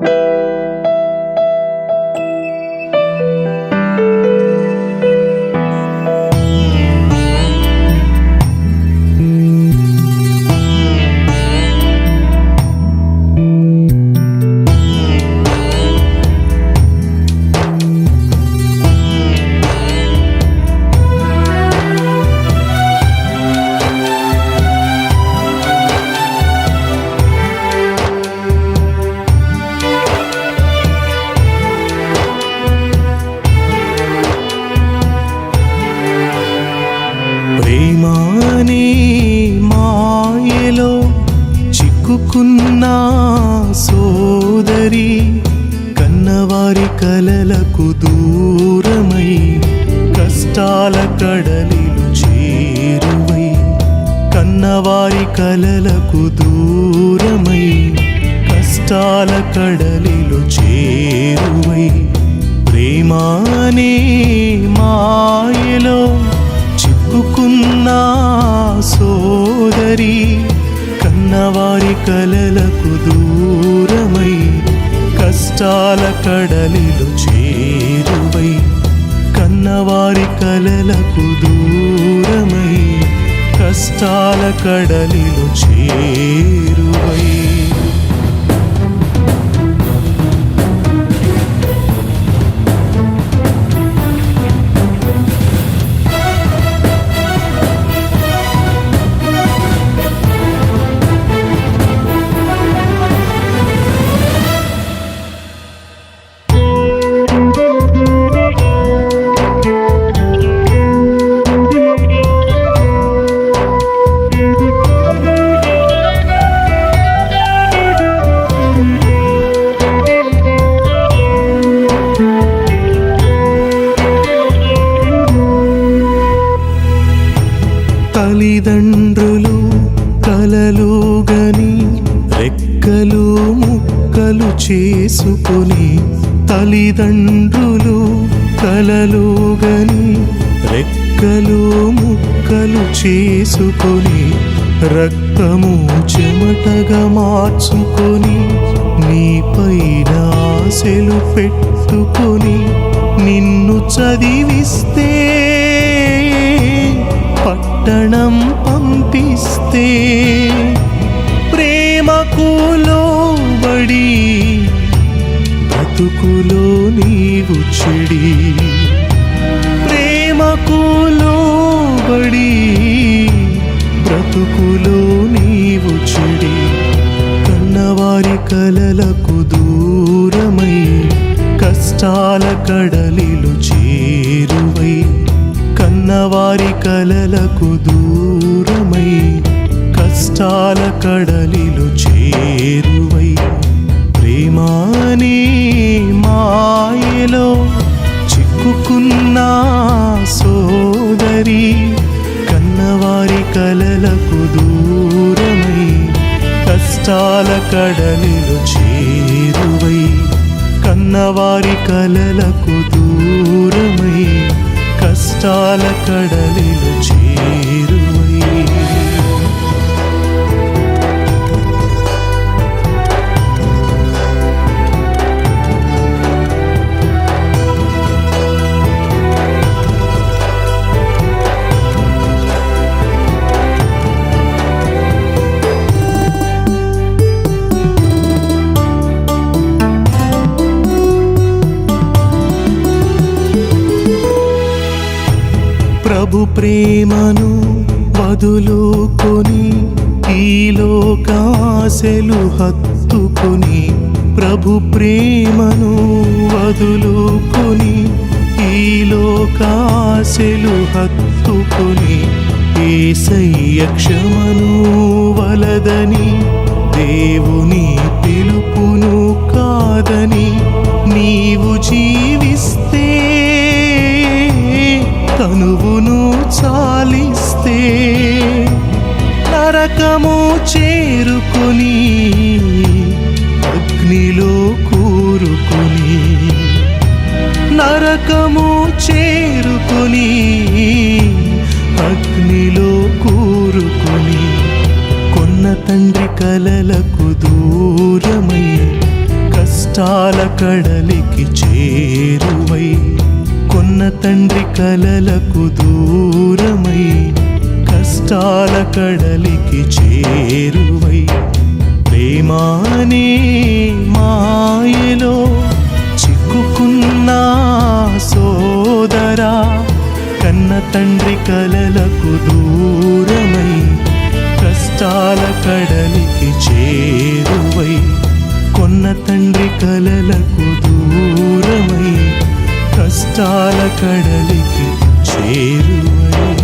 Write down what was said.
ప్రేమానే నా సోదరి కన్నవారి కలలకు దూరమై కష్టాల కడలిలు చేరువై కన్నవారి కలలకు దూరమై కష్టాల కడలిలు చేరువై ప్రేమానే మాయలో చిక్కుకున్నా సోదరి కన్నవారి కల కలలకు దూరమై కష్టాల కడలిలు చేరువై కన్నవారి కలలకు దూరమై కష్టాల కడలిలు చేరు చేసుకుని తల్లిదండ్రులు కలలుగని రెక్కలు ముక్కలు చేసుకొని రక్తము చెమటగా మార్చుకొని నీపైన ఆశలు పెట్టుకొని నిన్ను చదివిస్తే పట్టణం పంపిస్తే ప్రేమకు లోబడి బ్రతుకులో నీవు చెడి ప్రేమకు లోబడి బ్రతుకులో నీవు చెడి కన్నవారి కలలకు దూరమై కష్టాల కడలిలు చేరువై కన్నవారి కలలకు దూరమై కష్టాల కడలిలు చేరువై. కష్టాల కడలిలు చేరువై కన్నవారి కలలకు దూరమై కష్టాల కడలిలు చేరు ప్రేమను వదులుకొని ఈ లోకాశలు హత్తుకొని ప్రభు ప్రేమను వదులుకొని ఈ లోకాశలు హత్తుకొని ఏసయ్య క్షమను వలదని దేవుని నరకము చేరుకుని అగ్నిలో కూరుకుని నరకము చేరుకుని అగ్నిలో కూరుకుని కొన్న తండ్రి కలలకు దూరమై కష్టాల కడలికి చేరువై కొన్న తండ్రి కలలకు దూరమై కష్టాల కడలికి చేరువై ప్రేమానే మాయలో చిక్కుకున్న సోదరా కన్న తండ్రి కలలకు దూరమై కష్టాల కడలికి చేరువై కొన్న తండ్రి కలలకు దూరమై కష్టాల కడలికి చేరువై.